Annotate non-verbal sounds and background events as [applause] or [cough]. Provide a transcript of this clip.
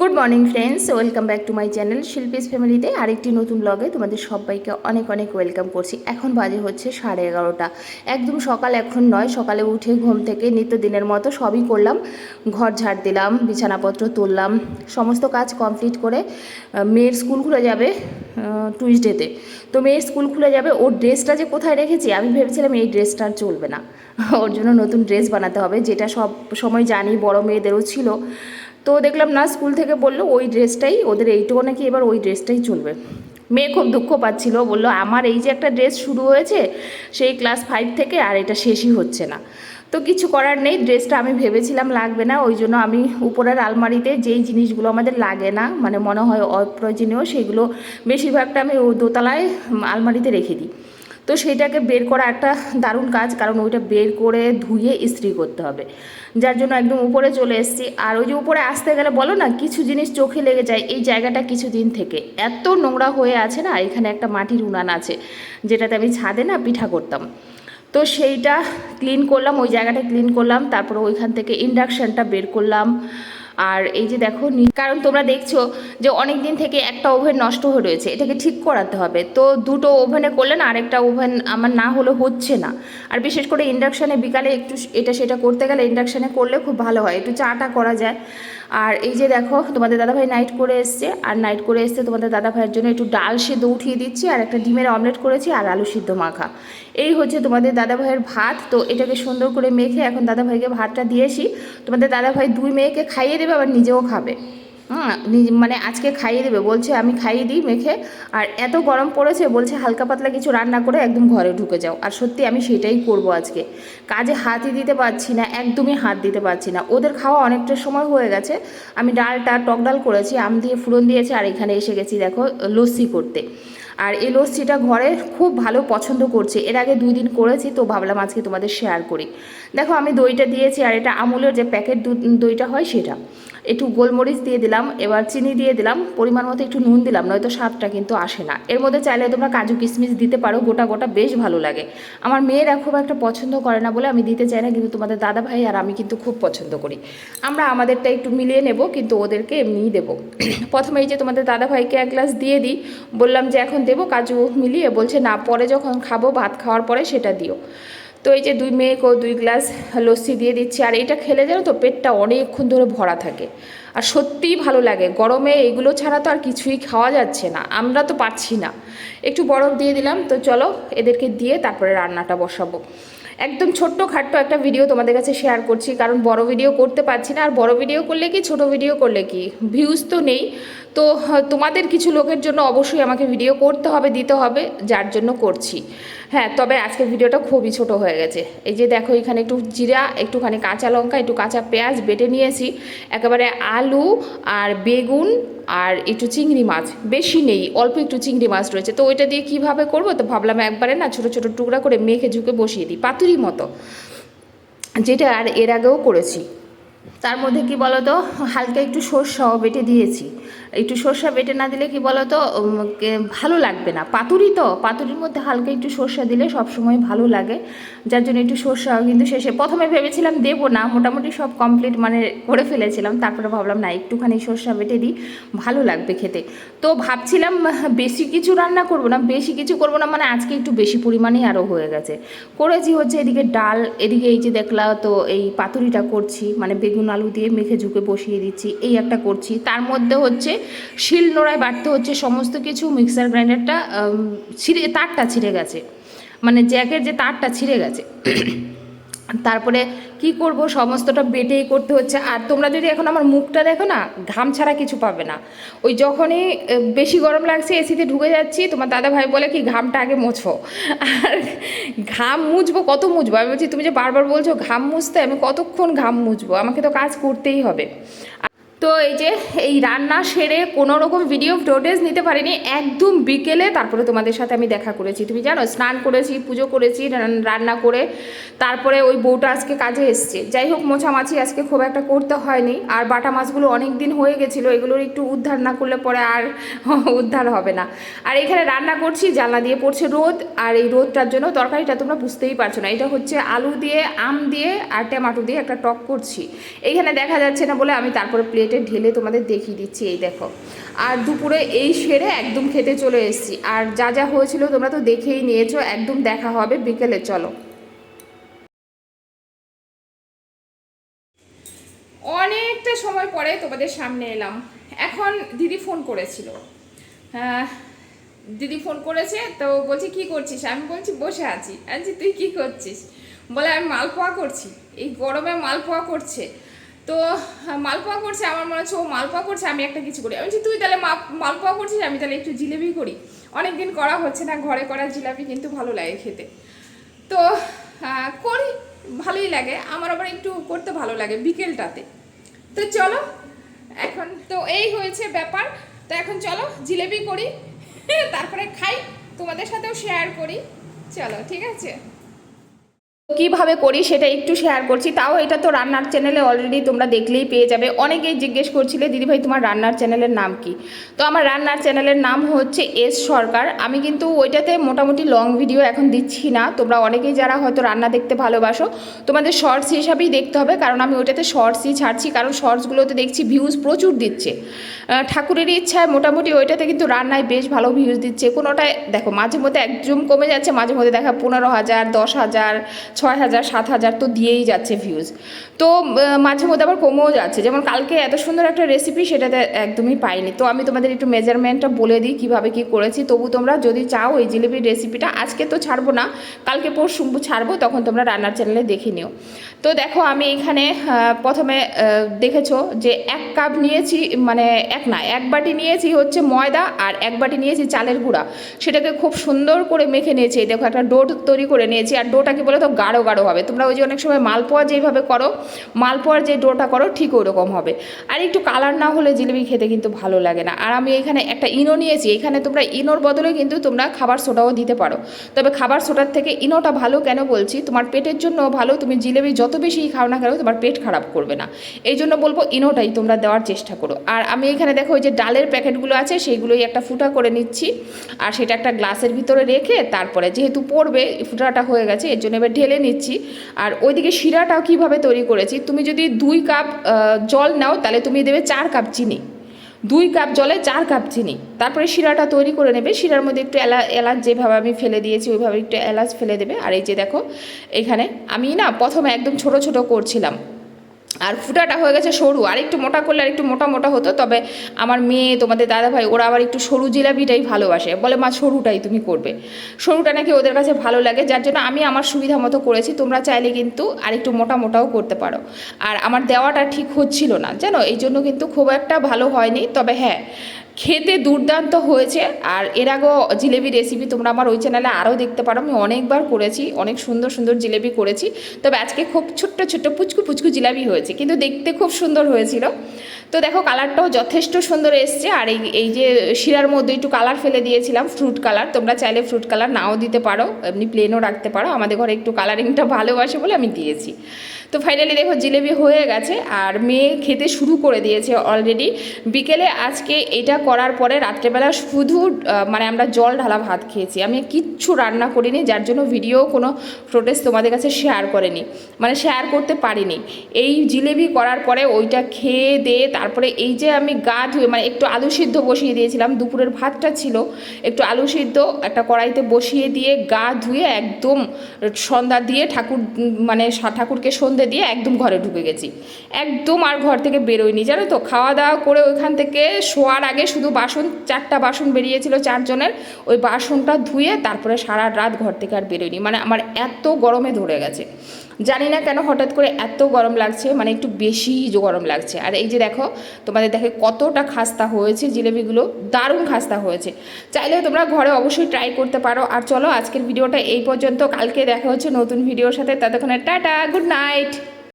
Good morning friends welcome back to my channel Shilpi's ফ্যামিলিতে আরেকটি নতুন ব্লগে তোমাদের সবাইকে অনেক অনেক ওয়েলকাম করছি। এখন বাজে হচ্ছে সাড়ে এগারোটা। একদম সকাল এখন নয়, সকালে উঠে ঘুম থেকে নিত্যদিনের মতো সবই করলাম। ঘর ঝাড় দিলাম, বিছানাপত্র তুললাম, সমস্ত কাজ কমপ্লিট করে মেয়ের স্কুল খুলে যাবে টুইসডেতে তো মেয়ের স্কুল খুলে যাবে, ওর ড্রেসটা যে কোথায় রেখেছি, আমি ভেবেছিলাম এই ড্রেসটা আর চলবে না। ওর জন্য নতুন ড্রেস বানাতে হবে, যেটা সব সময় জানি বড় মেয়েদেরও ছিল। তো দেখলাম না, স্কুল থেকে বলল ওই ড্রেসটাই, ওদের এইটুকু নাকি এবার ওই ড্রেসটাই চলবে। মেয়ে খুব দুঃখ পাচ্ছিল, বলল, আমার এই যে একটা ড্রেস শুরু হয়েছে, সেই ক্লাস ফাইভ থেকে আর এটা শেষই হচ্ছে না। তো কিছু করার নেই, ড্রেসটা আমি ভেবেছিলাম লাগবে না, ওই জন্য আমি উপরের আলমারিতে যেই জিনিসগুলো আমাদের লাগে না মানে মনে হয় অপ্রয়োজনীয়, সেগুলো বেশিরভাগটা আমি দোতলায় আলমারিতে রেখে দিই। তো সেইটাকে বের করা একটা দারুণ কাজ, কারণ ওইটা বের করে ধুয়ে ইস্ত্রি করতে হবে। যার জন্য একদম উপরে চলে এসেছি। আর ওই যে উপরে আসতে গেলে বলো না, কিছু জিনিস চোখে লেগে যায়। এই জায়গাটা কিছু দিন থেকে। এত নোংরা হয়ে আছে না, এখানে একটা মাটির উনান আছে, যেটাতে আমি ছাদে না পিঠা করতাম। তো সেইটা ক্লিন করলাম, ওই জায়গাটা ক্লিন করলাম, তারপর ওইখান থেকে ইন্ডাকশানটা বের করলাম। আর এই যে দেখো, কারণ তোমরা দেখছ যে অনেক দিন থেকে একটা ওভেন নষ্ট হয়ে রয়েছে, এটাকে ঠিক করাতে হবে। তো দুটো ওভেনে করলে না, আরেকটা ওভেন আমার না হলে হচ্ছে না। আর বিশেষ করে ইন্ডাকশানে বিকালে একটু এটা সেটা করতে গেলে ইন্ডাকশানে করলে খুব ভালো হয়, একটু চাটা করা যায়। আর এই যে দেখো, তোমাদের দাদাভাই নাইট করে এসছে, আর নাইট করে এসছে তোমাদের দাদাভাইয়ের জন্য একটু ডাল সিদ্ধ উঠিয়ে দিচ্ছি আর একটা ডিমের অমলেট করেছি আর আলু সিদ্ধ মাখা। এই হচ্ছে তোমাদের দাদাভাইয়ের ভাত, তো এটাকে সুন্দর করে মেখে এখন দাদাভাইকে ভাতটা দিয়েছি। তোমাদের দাদাভাই দুই মেয়েকে খাইয়ে দেবে, আবার নিজেও খাবে। মানে আজকে খাইয়ে দেবে, বলছে আমি খাইয়ে দিই মেখে, আর এত গরম পড়েছে, বলছে হালকা পাতলা কিছু রান্না করে একদম ঘরে ঢুকে যাও। আর সত্যি আমি সেটাই করব আজকে। কাজে হাতই দিতে পারছি না, একদমই হাত দিতে পারছি না। ওদের খাওয়া অনেকটা সময় হয়ে গেছে, আমি ডালটা, টক ডাল করেছি, আম দিয়ে ফুরন দিয়েছি, আর এখানে এসে গেছি দেখো, লস্যি করতে। আর এই লস্যিটা ঘরে খুব ভালো পছন্দ করছে। এর আগে দুই দিন করেছি, তো ভাবলাম আজকে তোমাদের শেয়ার করি। দেখো আমি দইটা দিয়েছি, আর এটা আমুলের যে প্যাকেট দইটা হয় সেটা। একটু গোলমরিচ দিয়ে দিলাম, এবার চিনি দিয়ে দিলাম, পরিমাণ মতো একটু নুন দিলাম, নয়তো স্বাদটা কিন্তু আসে না। এর মধ্যে চাইলে তোমরা কাজু কিশমিশ দিতে পারো, গোটা গোটা বেশ ভালো লাগে। আমার মেয়েরা খুব একটা পছন্দ করে না বলে আমি দিতে চাই না, কিন্তু তোমাদের দাদা ভাই আর আমি কিন্তু খুব পছন্দ করি। আমরা আমাদেরটা একটু মিলিয়ে নেব, কিন্তু ওদেরকে এমনিই দেবো। [clears throat] প্রথমে এই যে তোমাদের দাদা ভাইকে এক গ্লাস দিয়ে দিই, বললাম যে এখন দেবো কাজু মিলিয়ে, বলছে না, পরে যখন খাব, ভাত খাওয়ার পরে সেটা দিও। তো এই যে দুই মেয়েকেও দুই গ্লাস লস্যি দিয়ে দিচ্ছি, আর এটা খেলে যেন তো পেটটা অনেকক্ষণ ধরে ভরা থাকে। আর সত্যিই ভালো লাগে, গরমে এগুলো ছাড়া তো আর কিছুই খাওয়া যাচ্ছে না, আমরা তো পারছি না। একটু বরফ দিয়ে দিলাম, তো চলো এদেরকে দিয়ে তারপরে রান্নাটা বসাবো। একদম ছোট্ট খাট্ট একটা ভিডিও তোমাদের কাছে শেয়ার করছি, কারণ বড় ভিডিও করতে পারছি না, আর বড় ভিডিও করলে কি, ছোট ভিডিও করলে কি? ভিউজ তো নেই। তো তোমাদের কিছু লোকের জন্য অবশ্যই আমাকে ভিডিও করতে হবে, দিতে হবে, যার জন্য করছি। হ্যাঁ তবে আজকের ভিডিওটা খুবই ছোট হয়ে গেছে। এই যে দেখো, এখানে একটু জিরা, একটুখানি কাঁচা লঙ্কা, একটু কাঁচা পেঁয়াজ বেটে নিয়েছি। একেবারে আলু আর বেগুন আর একটু চিংড়ি মাছ, বেশি নেই, অল্প একটু চিংড়ি মাছ রয়েছে। তো ওইটা দিয়ে কীভাবে করব? তো ভাবলাম একবারে না, ছোটো ছোটো টুকরা করে মেখে ঝুঁকে বসিয়ে দিই। পাতুরি মতো। যেটা আর এর আগেও করেছি। তার মধ্যে কি বলতো? হালকা একটু সর্ষাও বেটে দিয়েছি। একটু সর্ষা বেটে না দিলে কি বলতো উম, কে- ভালো লাগবে না। পাতুরি তো পাতুরির মধ্যে হালকা একটু সর্ষা দিলে সবসময় ভালো লাগে। যার জন্য একটু সর্ষা কিন্তু শেষে প্রথমে ভেবেছিলাম দেবো না মোটামুটি সব কমপ্লিট মানে করে ফেলেছিলাম। তারপরে ভাবলাম না একটুখানি সর্ষা বেটে দিই ভালো লাগবে খেতে। তো ভাবছিলাম বেশি কিছু রান্না করব না বেশি কিছু করব না মানে আজকে একটু বেশি পরিমাণেই আরও হয়ে গেছে। করেছি হচ্ছে এদিকে ডাল এদিকে এই যে দেখলা তো এই পাতুরিটা করছি মানে বেগুন আলু দিয়ে মেখে ঝুঁকে বসিয়ে দিচ্ছি এই একটা করছি। তার মধ্যে হচ্ছে শিল নোড়ায় বাটতে হচ্ছে, সমস্ত কিছু মিক্সার গ্রাইন্ডারটা ছিঁড়ে, তারটা ছিঁড়ে গেছে। মানে জ্যাকের যে তারটা ছিঁড়ে গেছে। তারপরে কি করব? সমস্তটা বেটেই করতে হচ্ছে। আর তোমরা যদি এখন আমার মুখটা দেখো না, ঘাম ছাড়া কিছু পাবে না। ওই যখনই বেশি গরম লাগছে, এসিতে ঢুকে যাচ্ছি, তোমার দাদা ভাই বলে কি, ঘামটা আগে মোছো। আর ঘাম মুছবো, কত মুছবো? আমি বলছি, তুমি যে বারবার বলছো ঘাম মুছতে, আমি কতক্ষণ ঘাম মুছবো? আমাকে তো কাজ করতেই হবে। তো এই যে এই রান্না সেরে কোনো রকম ভিডিও ফুটেজ নিতে পারিনি, একদম বিকেলে তারপরে তোমাদের সাথে আমি দেখা করেছি। তুমি জানো, স্নান করেছি, পুজো করেছি, রান- রান্না করে তারপরে ওই বউটা আজকে কাজে এসছে। যাই হোক, মোছামাছি আজকে খুব একটা করতে হয়নি। আর বাটা মাছগুলো অনেক দিন হয়ে গেছিল, এগুলোর একটু উদ্ধার না করলে পরে আর [laughs] উদ্ধার হবে না। আর এখানে রান্না করছি, জানলা দিয়ে পড়ছে রোদ, আর এই রোদটার জন্য তরকারিটা তোমরা বুঝতেই পারছ না। এটা হচ্ছে আলু দিয়ে, আম দিয়ে, আর টমেটো দিয়ে একটা টক করছি। এইখানে দেখা যাচ্ছে না বলে আমি তারপরে প্লেন প্লেটে ঢেলে তোমাদের দেখিয়ে দিচ্ছি এই দেখো। আর দুপুরে এই সেরে একদম খেতে চলে এসেছি। আর যা যা হয়েছিল তোমরা তো দেখেই নিয়েছো একদম দেখা হবে বিকেলে চলো। অনেকটা সময় পরে তোমাদের সামনে এলাম। এখন দিদি ফোন করেছিল। হ্যাঁ, দিদি ফোন করেছে তো বলছি কি করছিস? আমি বলছি বসে আছি। আছি তুই কি করছিস? বলে আমি মালপোয়া করছি। এই গরমে মালপোয়া করছে। তো হ্যাঁ, মালপোয়া করছে আমার মনে হচ্ছে ও মালপোয়া করছে আমি একটা কিছু করি। আমি তুই তাহলে মালপোয়া করছিস? আমি তাহলে একটু জিলেবি করি। অনেকদিন করা হচ্ছে না ঘরে করা জিলাপি কিন্তু ভালো লাগে খেতে। তো করি ভালোই লাগে। আমার আবার একটু করতে ভালো লাগে বিকেলটাতে। তো চলো এখন তো এই হয়েছে ব্যাপার। তো এখন চলো জিলেবি করি [laughs] তারপরে খাই তোমাদের সাথেও শেয়ার করি। চলো ঠিক আছে? কীভাবে করি সেটা একটু শেয়ার করছি। তাও এটা তো রান্নার চ্যানেলে অলরেডি তোমরা দেখলেই পেয়ে যাবে। অনেকেই জিজ্ঞেস করছিলে দিদিভাই তোমার রান্নার চ্যানেলের নাম কি? তো আমার রান্নার চ্যানেলের নাম হচ্ছে এস সরকার। আমি কিন্তু ওইটাতে মোটামুটি লং ভিডিও এখন দিচ্ছি না। তোমরা অনেকেই যারা হয়তো রান্না দেখতে ভালোবাসো, তোমাদের শর্টস হিসাবেই দেখতে হবে। কারণ আমি ওইটাতে শর্টসই ছাড়ছি। কারণ শর্টসগুলোতে দেখছি ভিউজ প্রচুর দিচ্ছে। ঠাকুরের ইচ্ছায় মোটামুটি ওইটাতে কিন্তু রান্নায় বেশ ভালো ভিউজ দিচ্ছে। কোনোটায়, দেখো মাঝে মধ্যে একদম কমে যাচ্ছে। মাঝে মধ্যে দেখা পনেরো হাজার, দশ হাজার ছয় হাজার, সাত হাজার তো দিয়েই যাচ্ছে ভিউজ তো মাঝে মধ্যে আবার কমেও যাচ্ছে। যেমন কালকে এত সুন্দর একটা রেসিপি সেটাতে একদমই পাইনি। তো আমি তোমাদের একটু মেজারমেন্টটা বলে দিই, কীভাবে কী করেছি। তবু তোমরা যদি চাও এই জিলিপির রেসিপিটা আজকে তো ছাড়বো না, কালকে পরশু ছাড়বো, তখন তোমরা রান্নার চ্যানেলে দেখে নিও। তো দেখো, আমি এখানে প্রথমে দেখেছ যে এক কাপ নিয়েছি মানে এক না, এক বাটি নিয়েছি হচ্ছে ময়দা আর এক বাটি নিয়েছি চালের গুঁড়া। সেটাকে খুব সুন্দর করে মেখে নিয়েছি। দেখো একটা ডো তৈরি করে নিয়েছি। আর ডোটা কি বলে তো গাঢ় গাঢ় হবে। তোমরা ওই যে অনেক সময় মালপোয়া যেভাবে করো, মালপোয়ার যে ডোটা করো ঠিক ওরকম হবে। আর একটু কালার না হলে জিলিপি খেতে কিন্তু ভালো লাগে না। আর আমি এখানে একটা ইনো নিয়েছি, এখানে তোমরা ইনোর বদলে কিন্তু তোমরা খাবার সোডাও দিতে পারো। তবে খাবার সোডার থেকে ইনোটা ভালো কেন বলছি? তোমার পেটের জন্য ভালো, তুমি জিলেবি যত বেশি খাও না কেন তোমার পেট খারাপ করবে না। এই জন্য বলব ইনোটাই তোমরা দেওয়ার চেষ্টা করো। আর আমি এখানে দেখো ওই যে ডালের প্যাকেটগুলো আছে, সেইগুলোই একটা ফুটা করে নিচ্ছি। আর সেটা একটা গ্লাসের ভিতরে রেখে তারপরে যেহেতু পড়বে ফুটাটা হয়ে গেছে, এর জন্য এবার ঢেলে নিচ্ছি। আর ওইদিকে শিরাটাও কীভাবে তৈরি করেছি, তুমি যদি দুই কাপ জল নাও তাহলে তুমি দেবে চার কাপ চিনি। দুই কাপ জলে চার কাপ চিনি। তারপরে শিরাটা তৈরি করে নেবে, শিরার মধ্যে একটু এলা, এলাচ যেভাবে আমি ফেলে দিয়েছি, ওইভাবে একটু এলাচ ফেলে দেবে। আর এই যে দেখো, এখানে আমি না প্রথমে একদম ছোট ছোট করছিলাম। আর ফুটাটা হয়ে গেছে সরু। আর একটু মোটা করলে আর একটু মোটা মোটা হতো, তবে আমার মেয়ে, তোমাদের দাদা ভাই ওরা আবার একটু সরু জিলাপিটাই ভালোবাসে। বলে, মা, সরুটাই তুমি করবে। সরুটা নাকি ওদের কাছে ভালো লাগে, যার জন্য আমি আমার সুবিধা মতো করেছি। তোমরা চাইলে কিন্তু আর একটু মোটা মোটাও করতে পারো। আর আমার দেওয়াটা ঠিক হচ্ছিল না, জানো? এই জন্য কিন্তু খুব একটা ভালো হয়নি। তবে হ্যাঁ খেতে দুর্দান্ত হয়েছে। আর এর আগেও জিলেবি রেসিপি তোমরা আমার ওই চ্যানেলে আরও দেখতে পারো। আমি অনেকবার করেছি, অনেক সুন্দর সুন্দর জিলেবি করেছি। তবে আজকে খুব ছোট্ট ছোট্ট পুচকু পুচকু জিলাপি হয়েছে, কিন্তু দেখতে খুব সুন্দর হয়েছিল। তো দেখো কালারটাও যথেষ্ট সুন্দর এসছে। আর এই এই যে শিরার মধ্যে একটু কালার ফেলে দিয়েছিলাম ফ্রুট কালার তোমরা চাইলে ফ্রুট কালার নাও দিতে পারো, এমনি প্লেনও রাখতে পারো। আমাদের ঘরে একটু কালারিংটা ভালোবাসে বলে আমি দিয়েছি। তো ফাইনালি দেখো জিলেবি হয়ে গেছে আর মেয়ে খেতে শুরু করে দিয়েছে অলরেডি বিকেলে আজকে এটা করার পরে রাত্রেবেলা শুধু মানে আমরা জল ঢালা ভাত খেয়েছি। আমি কিচ্ছু রান্না করিনি, যার জন্য ভিডিও কোনো প্রোটেস্ট তোমাদের কাছে শেয়ার করেনি। মানে শেয়ার করতে পারিনি। এই জিলেবি করার পরে ওইটা খেয়ে দিয়ে তারপরে এই যে আমি গা ধুয়ে মানে একটু আলু সিদ্ধ বসিয়ে দিয়েছিলাম, দুপুরের ভাতটা ছিল, একটু আলু সিদ্ধ, একটা কড়াইতে বসিয়ে দিয়ে গা ধুয়ে একদম সন্ধ্যা দিয়ে ঠাকুর মানে ঠাকুরকে ঠাকুরকে সন্ধে দিয়ে একদম ঘরে ঢুকে গেছি। একদম আর ঘর থেকে বেরোয়নি, জানো তো? খাওয়া দাওয়া করে ওইখান থেকে শোয়ার আগে শুধু বাসন, চারটা বাসন বেরিয়েছিল চারজনের, ওই বাসনটা ধুয়ে তারপরে সারা রাত ঘর থেকে আর বেরোয়নি। মানে আমার এত গরমে ধরে গেছে। জানি না কেন হঠাৎ করে এত গরম লাগছে মানে একটু বেশি গরম লাগছে। আর এই যে দেখো, তোমাদের দেখে কতটা খাস্তা হয়েছে, জিলেবিগুলো দারুণ খাস্তা হয়েছে। চাইলেও তোমরা ঘরে অবশ্যই ট্রাই করতে পারো। আর চলো আজকের ভিডিওটা এই পর্যন্ত, কালকে দেখা হচ্ছে নতুন ভিডিওর সাথে, ততক্ষণে টাটা গুড নাইট